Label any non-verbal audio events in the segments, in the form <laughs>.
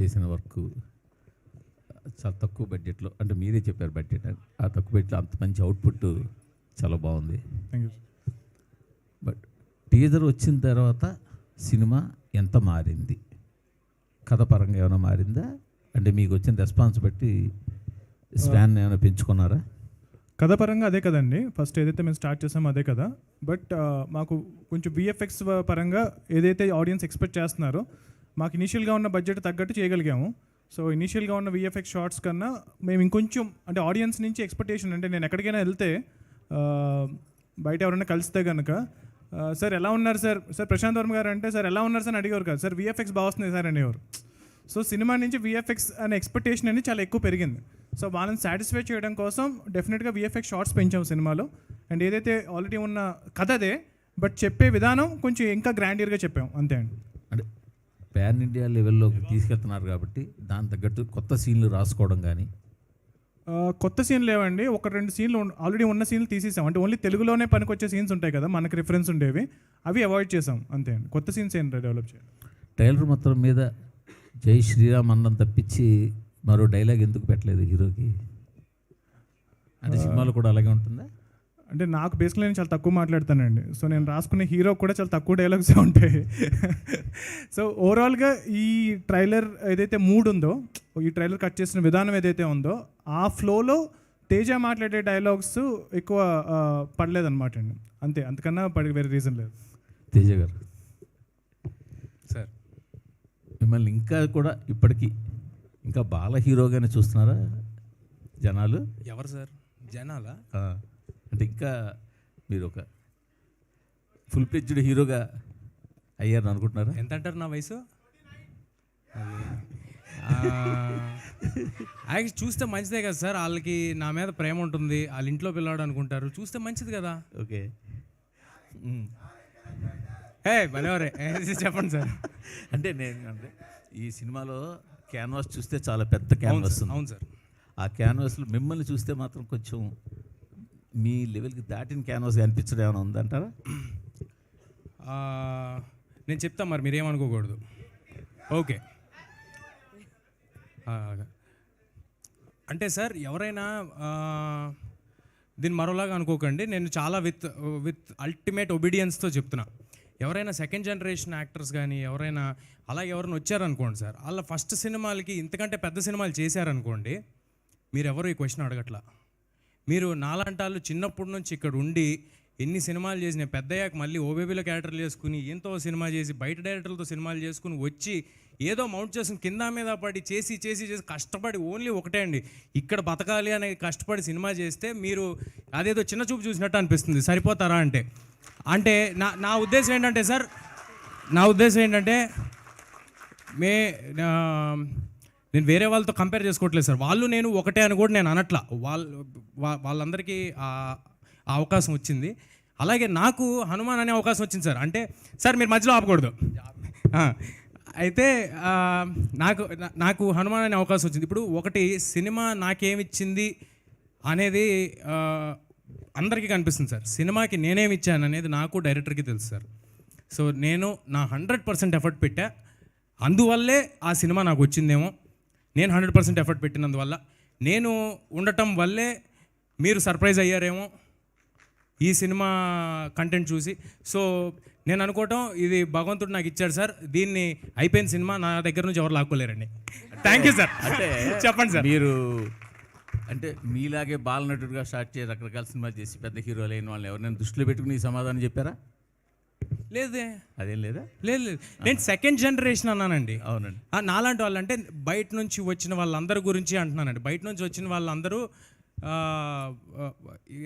చేసిన వర్క్ చాలా తక్కువ బడ్జెట్లో అంటే మీరే చెప్పారు బడ్జెట్ ఆ తక్కువ బడ్జెట్లో అంత మంచి అవుట్పుట్ చాలా బాగుంది. బట్ టీజర్ వచ్చిన తర్వాత సినిమా ఎంత మారింది? కథ పరంగా ఏమైనా మారిందా? అంటే మీకు వచ్చిన రెస్పాన్స్ బట్టి స్పాన్ ఏమైనా పెంచుకున్నారా? కథ పరంగా అదే కదండి. ఫస్ట్ ఏదైతే మేము స్టార్ట్ చేసామో అదే కదా. బట్ మాకు కొంచెం విఎఫ్ఎక్స్ పరంగా ఏదైతే ఆడియన్స్ ఎక్స్పెక్ట్ చేస్తున్నారో మాకు ఇనీషియల్గా ఉన్న బడ్జెట్ తగ్గట్టు చేయగలిగాము. సో ఇనీషియల్గా ఉన్న విఎఫ్ఎక్స్ షార్ట్స్ కన్నా మేము ఇంకొంచెం అంటే ఆడియన్స్ నుంచి ఎక్స్పెక్టేషన్ అంటే నేను ఎక్కడికైనా వెళ్తే బయట ఎవరైనా కలిస్తే కనుక సార్ ఎలా ఉన్నారు సార్? సార్ ప్రశాంత్ వర్మ గారు అంటే సార్ ఎలా ఉన్నారు సార్? అని అడిగేవారు కాదు. సార్ విఎఫ్ఎక్స్ బాగా వస్తుంది సార్ అనేవారు. సో సినిమా నుంచి విఎఫ్ఎక్స్ అనే ఎక్స్పెక్టేషన్ అనేది చాలా ఎక్కువ పెరిగింది. సో వాళ్ళని సాటిస్ఫై చేయడం కోసం డెఫినెట్గా విఎఫ్ఎక్స్ షార్ట్స్ పెంచాం సినిమాలో. అండ్ ఏదైతే ఆల్రెడీ ఉన్న కథ అదే బట్ చెప్పే విధానం కొంచెం ఇంకా గ్రాండియర్గా చెప్పాం అంతే అండి. పాన్ ఇండియా లెవెల్లోకి తీసుకెళ్తున్నారు కాబట్టి దాని తగ్గట్టు కొత్త సీన్లు రాసుకోవడం కానీ కొత్త సీన్ లేవండి. ఒక రెండు సీన్లు ఆల్రెడీ ఉన్న సీన్లు తీసేసాం. అంటే ఓన్లీ తెలుగులోనే పనికొచ్చే సీన్స్ ఉంటాయి కదా మనకి రిఫరెన్స్ ఉండేవి. అవి అవాయిడ్ చేసాం. అంతే అండి. కొత్త సీన్స్ ఏం డెవలప్ చేయాలి ట్రైలర్ మొత్తం మీద జై శ్రీరామ్ అన్నం తప్పించి మరో డైలాగ్ ఎందుకు పెట్టలేదు హీరోకి? అంటే సినిమాలో కూడా అలాగే ఉంటుందా? అంటే నాకు బేసిక్లీ నేను చాలా తక్కువ మాట్లాడతానండి. సో నేను రాసుకునే హీరో కూడా చాలా తక్కువ డైలాగ్సే ఉంటాయి. <laughs> సో ఓవరాల్గా ఈ ట్రైలర్ ఏదైతే మూడ్ ఉందో ఈ ట్రైలర్ కట్ చేసిన విధానం ఏదైతే ఉందో ఆ ఫ్లోలో తేజ మాట్లాడే డైలాగ్స్ ఎక్కువ పడలేదన్నమాట అండి. అంతే. అంతకన్నా పడి వేరే రీజన్ లేదు. తేజ గారు. సార్ మిమ్మల్ని ఇంకా కూడా ఇప్పటికీ ఇంకా బాల హీరోగానే చూస్తున్నారా జనాలు? ఎవరు సార్? జనాలా? అంటే ఇంకా మీరు ఒక ఫుల్ ప్లెజ్డ్ హీరోగా అయ్యారు అనుకుంటున్నారా? ఎంత అంటారు నా వయసు? <laughs> యాక్చువల్ చూస్తే మంచిదే కదా సార్. వాళ్ళకి నా మీద ప్రేమ ఉంటుంది. వాళ్ళ ఇంట్లో పిల్లవాడు అనుకుంటారు. చూస్తే మంచిది కదా. ఓకే. ఏ భలేవరే. చెప్పండి సార్. అంటే నేను అంటే ఈ సినిమాలో క్యాన్వాస్ చూస్తే చాలా పెద్ద క్యాన్వాస్ అవును సార్. ఆ క్యాన్వాస్లో మిమ్మల్ని చూస్తే మాత్రం కొంచెం మీ లెవెల్కి దాటిన క్యాన్వాస్ కనిపించడం ఏమైనా ఉందంటారా నేను చెప్తా మరి మీరేమనుకోకూడదు ఓకే. అంటే సార్ ఎవరైనా దీన్ని మరోలాగా అనుకోకండి. నేను చాలా విత్ విత్ అల్టిమేట్ ఒబీడియన్స్తో చెప్తున్నా. ఎవరైనా సెకండ్ జనరేషన్ యాక్టర్స్ కానీ ఎవరైనా అలా ఎవరైనా వచ్చారనుకోండి సార్ వాళ్ళ ఫస్ట్ సినిమాలకి ఇంతకంటే పెద్ద సినిమాలు చేశారనుకోండి మీరు ఈ క్వశ్చన్ అడగట్లా? మీరు నాలాంటాళ్ళు చిన్నప్పటి నుంచి ఇక్కడ ఉండి ఎన్ని సినిమాలు చేసిన పెద్దయ్యాక మళ్ళీ ఓబేబీలో క్యారెక్టర్లు చేసుకుని ఎంతో సినిమా చేసి బయట డైరెక్టర్లతో సినిమాలు చేసుకుని వచ్చి ఏదో మౌంట్ చేసుకుని కింద మీద పడి చేసి చేసి చేసి కష్టపడి ఓన్లీ ఒకటే అండి. ఇక్కడ బతకాలి అనే కష్టపడి సినిమా చేస్తే మీరు అదేదో చిన్న చూపు చూసినట్టు అనిపిస్తుంది. సరిపోతారా అంటే? అంటే నా నా ఉద్దేశం ఏంటంటే సార్ నా ఉద్దేశం ఏంటంటే మే నేను వేరే వాళ్ళతో కంపేర్ చేసుకోవట్లేదు సార్. వాళ్ళు నేను ఒకటే అని కూడా నేను అనట్లా. వాళ్ళ వాళ్ళందరికీ ఆ అవకాశం వచ్చింది. అలాగే నాకు హనుమాన్ అనే అవకాశం వచ్చింది సార్. అంటే సార్ మీరు మధ్యలో ఆపకూడదు. అయితే నాకు నాకు హనుమాన్ అనే అవకాశం వచ్చింది. ఇప్పుడు ఒకటి సినిమా నాకేమిచ్చింది అనేది అందరికీ కనిపిస్తుంది సార్. సినిమాకి నేనేమి ఇచ్చాను అనేది నాకు డైరెక్టర్కి తెలుసు సార్. సో నేను నా హండ్రెడ్ పర్సెంట్ ఎఫర్ట్ పెట్టా. అందువల్లే ఆ సినిమా నాకు వచ్చిందేమో. నేను హండ్రెడ్ పర్సెంట్ ఎఫర్ట్ పెట్టినందువల్ల. నేను ఉండటం వల్లే మీరు సర్ప్రైజ్ అయ్యారేమో ఈ సినిమా కంటెంట్ చూసి. సో నేను అనుకోవటం ఇది భగవంతుడు నాకు ఇచ్చాడు సార్. దీన్ని అయిపోయిన సినిమా నా దగ్గర నుంచి ఎవరు లాక్కోలేరండి. థ్యాంక్ యూ సార్ అంటే <laughs> చెప్పండి సార్ మీరు అంటే మీలాగే బాలనటుడిగా స్టార్ట్ చేసి రకరకాల సినిమాలు చేసి పెద్ద హీరోలు అయిన వాళ్ళని ఎవరైనా దృష్టిలో పెట్టుకుని సమాధానం చెప్పారా? లేదే? అదేం లేదా? లేదు లేదు. నేను సెకండ్ జనరేషన్ అన్నానండి. అవునండి. నాలాంటి వాళ్ళు అంటే బయట నుంచి వచ్చిన వాళ్ళందరి గురించి అంటున్నానండి. బయట నుంచి వచ్చిన వాళ్ళందరూ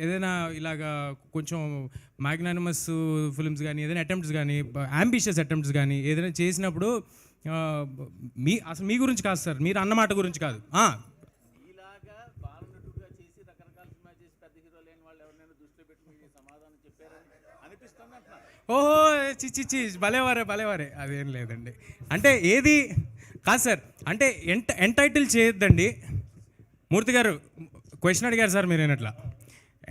ఏదైనా ఇలాగా కొంచెం మ్యాగ్నానిమస్ ఫిల్మ్స్ కానీ ఏదైనా అటెంప్ట్స్ కానీ అంబిషియస్ అటెంప్ట్స్ కానీ ఏదైనా చేసినప్పుడు మీ అసలు మీ గురించి కాదు సార్. మీరు అన్నమాట గురించి కాదు. ఓహో చిచ్చి చి భలేవారే భలేవారే అదేం లేదండి. అంటే ఏది కాదు సార్ అంటే ఎంట ఎంటైటిల్ చేయొద్దండి. మూర్తి గారు క్వశ్చన్ అడిగారు సార్ మీరు ఏనట్లా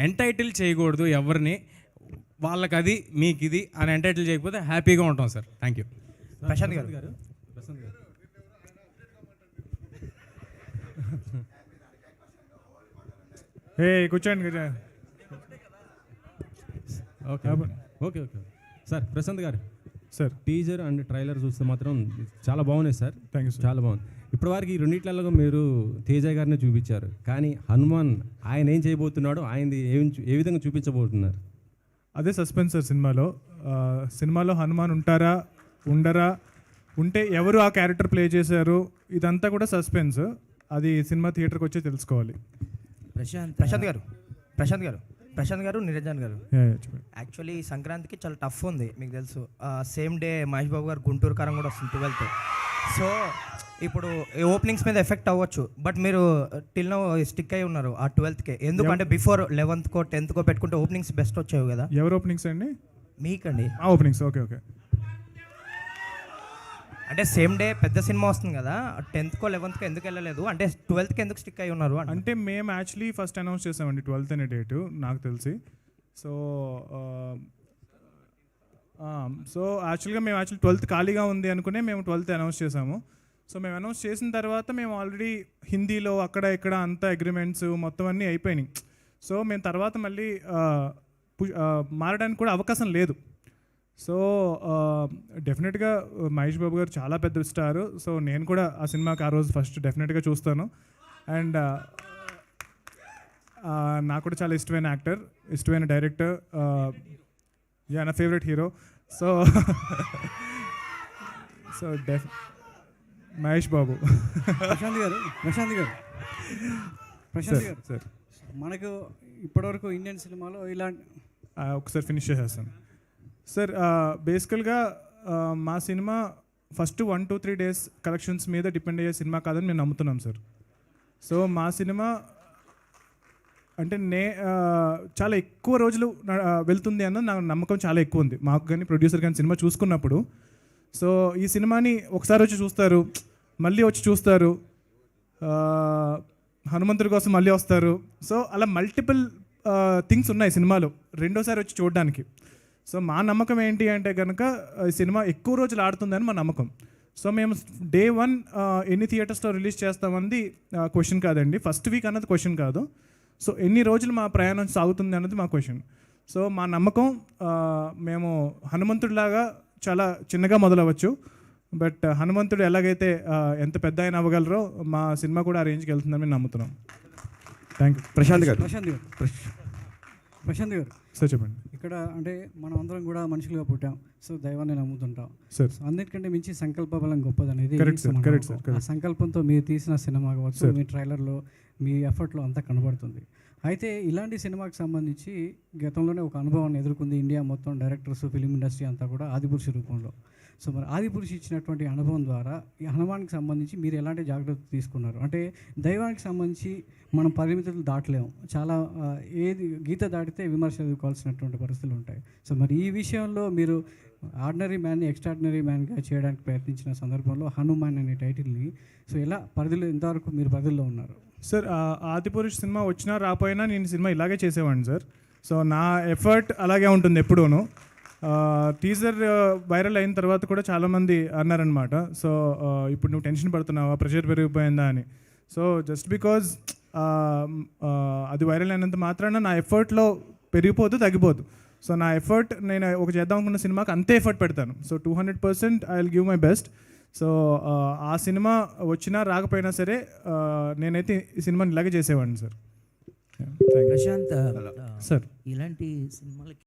ఎంటైటిల్ చేయకూడదు ఎవరిని వాళ్ళకి అది మీకు ఇది అని ఎంటైటిల్ చేయకపోతే హ్యాపీగా ఉంటాం సార్. థ్యాంక్ యూ ప్రశాంత్ గారు. ఏ కూర్చోండి కూర్చోండి. Okay. Okay. Okay sir Prashanth గారు. సార్. టీజర్ అండ్ ట్రైలర్ చూస్తే మాత్రం చాలా బాగున్నాయి సార్. థ్యాంక్ యూ సార్ చాలా బాగుంది. ఇప్పటివరకు ఈ రెండిట్లలో మీరు తేజ గారిని చూపించారు. కానీ హనుమాన్ ఆయన ఏం చేయబోతున్నాడో ఆయనది ఏం చూ- ఏ విధంగా చూపించబోతున్నారు? అదే సస్పెన్స్ సార్ సినిమాలో. సినిమాలో హనుమాన్ ఉంటారా ఉండరా ఉంటే ఎవరు ఆ క్యారెక్టర్ ప్లే చేశారు ఇదంతా కూడా సస్పెన్స్. అది సినిమా థియేటర్కి వచ్చి తెలుసుకోవాలి. ప్రశాంత్. ప్రశాంత్ గారు. ప్రశాంత్ గారు. ప్రశాంత్ గారు నిరంజన్ గారు. యాక్చువల్లీ సంక్రాంతికి చాలా టఫ్ ఉంది మీకు తెలుసు. సేమ్ డే మహేష్ బాబు గారు గుంటూరు కారం కూడా వస్తుంది ట్వెల్త్ సో ఇప్పుడు ఓపెనింగ్స్ మీద ఎఫెక్ట్ అవ్వచ్చు. బట్ మీరు టిల్ నో స్టిక్ అయి ఉన్నారు ఆ ట్వెల్త్కే ఎందుకంటే బిఫోర్ లెవెన్త్కో టెన్త్కో పెట్టుకుంటే ఓపెనింగ్స్ బెస్ట్ వచ్చాయి కదా. ఎవరు ఓపెనింగ్స్ అండి? మీకండి. ఆ ఓపెనింగ్స్ ఓకే ఓకే. అంటే సేమ్ డే పెద్ద సినిమా వస్తుంది కదా టెన్త్కో లెవెన్త్కో ఎందుకు వెళ్ళలేదు? అంటే ట్వెల్త్కి ఎందుకు స్టిక్ అయి ఉన్నారు అంటే మేము యాక్చువల్లీ ఫస్ట్ అనౌన్స్ చేసామండి ట్వెల్త్ అనే డేటు నాకు తెలిసి. సో సో యాక్చువల్గా మేము యాక్చువల్లీ ట్వెల్త్ ఖాళీగా ఉంది అనుకునే మేము ట్వెల్త్ అనౌన్స్ చేసాము. సో మేము అనౌన్స్ చేసిన తర్వాత మేము ఆల్రెడీ హిందీలో అక్కడ ఇక్కడ అంతా అగ్రిమెంట్స్ మొత్తం అన్నీ అయిపోయినాయి. సో మేము తర్వాత మళ్ళీ పు- మారడానికి కూడా అవకాశం లేదు. సో డెఫినెట్గా మహేష్ బాబు గారు చాలా పెద్ద స్టార్. సో నేను కూడా ఆ సినిమాకి ఆ రోజు ఫస్ట్ డెఫినెట్గా చూస్తాను. అండ్ నాకు కూడా చాలా ఇష్టమైన యాక్టర్ ఇష్టమైన డైరెక్టర్ యా నా favourite hero. So <laughs> so def Mahesh Babu. Prashanth గారు ప్రశాంత్ గారు. ప్రశాంత్ గారు. సార్. మనకు ఇప్పటివరకు ఇండియన్ సినిమాలో ఇలాంటి ఆ, ఒకసారి ఫినిష్ చేసేస్తాను. సార్ బేసికల్గా మా cinema first one two three days collections మీద డిపెండ్ అయ్యే సినిమా కాదని మేము నమ్ముతున్నాం సార్. సో మా సినిమా అంటే నే చాలా ఎక్కువ రోజులు వెళ్తుంది అన్న నా నమ్మకం చాలా ఎక్కువ ఉంది. మాకు కానీ ప్రొడ్యూసర్ కానీ సినిమా చూసుకున్నప్పుడు. సో ఈ సినిమాని ఒకసారి వచ్చి చూస్తారు మళ్ళీ వచ్చి చూస్తారు హనుమంతుడి కోసం మళ్ళీ వస్తారు. సో అలా మల్టిపుల్ థింగ్స్ ఉన్నాయి సినిమాలో. రెండోసారి వచ్చి చూడడానికి. సో మా నమ్మకం ఏంటి అంటే కనుక ఈ సినిమా ఎక్కువ రోజులు ఆడుతుందని మా నమ్మకం. సో మేము డే వన్ ఎన్ని థియేటర్స్లో రిలీజ్ చేస్తామన్నది క్వశ్చన్ కాదండి. ఫస్ట్ వీక్ అన్నది క్వశ్చన్ కాదు. సో ఎన్ని రోజులు మా ప్రయాణం సాగుతుంది అన్నది మా క్వశ్చన్. సో మా నమ్మకం మేము హనుమంతుడిలాగా చాలా చిన్నగా మొదలవచ్చు. బట్ హనుమంతుడు ఎలాగైతే ఎంత పెద్ద ఆయన అవ్వగలరో మా సినిమా కూడా ఆ రేంజ్కి వెళ్తుందని మేము నమ్ముతున్నాం. థ్యాంక్ యూ ప్రశాంత్ గారు. ప్రశాంత్ గారు. ప్రశాంత్ గారు. సార్ చెప్పండి. ఇక్కడ అంటే మనం అందరం కూడా మనుషులుగా పుట్టాం. సో దైవాన్ని నమ్ముతుంటాం. సార్. సో అన్నిటికంటే మించి సంకల్ప బలం. నమ్మకం. ఆ సంకల్పంతో మీరు తీసిన సినిమా కావచ్చు. మీ ట్రైలర్లో మీ ఎఫర్ట్లో అంతా కనబడుతుంది. అయితే ఇలాంటి సినిమాకి సంబంధించి గతంలోనే ఒక అనుభవాన్ని ఎదుర్కొంది ఇండియా మొత్తం డైరెక్టర్స్ ఫిలిం ఇండస్ట్రీ అంతా కూడా ఆదిపురుషి రూపంలో. సో మరి ఆదిపురుషు ఇచ్చినటువంటి అనుభవం ద్వారా ఈ హనుమాన్కి సంబంధించి మీరు ఎలాంటి జాగ్రత్తలు తీసుకున్నారు? అంటే దైవానికి సంబంధించి మనం పరిమితులు దాటలేము. చాలా ఏది గీత దాటితే విమర్శ ఎదుర్కోవాల్సినటువంటి పరిస్థితులు ఉంటాయి. సో మరి ఈ విషయంలో మీరు ఆర్డినరీ మ్యాన్ని ఎక్స్ట్రాడినరీ మ్యాన్గా చేయడానికి ప్రయత్నించిన సందర్భంలో హనుమాన్ అనే టైటిల్ని సో ఎలా పరిధిలో ఇంతవరకు మీరు పరిధిలో ఉన్నారు? సార్ ఆదిపురుష్ సినిమా వచ్చినా రాపోయినా నేను సినిమా ఇలాగే చేసేవాడిని సార్. సో నా ఎఫర్ట్ అలాగే ఉంటుంది ఎప్పుడూను. టీజర్ వైరల్ అయిన తర్వాత కూడా చాలామంది అన్నారనమాట సో ఇప్పుడు నువ్వు టెన్షన్ పడుతున్నావా? ప్రెషర్ పెరిగిపోయిందా అని. సో జస్ట్ బికాజ్ అది వైరల్ అయినంత మాత్రాన నా ఎఫర్ట్లో పెరిగిపోదు తగ్గిపోదు. సో నా ఎఫర్ట్ నేను ఒక చేద్దాం అనుకున్న సినిమాకి అంతే ఎఫర్ట్ పెడతాను. So two hundred percent I will give my best so ఆ సినిమా వచ్చినా రాకపోయినా సరే నేనైతే ఈ సినిమాని ఇలాగే చేసేవాడిని సార్. ప్రశాంత్ సార్ ఇలాంటి సినిమాలకి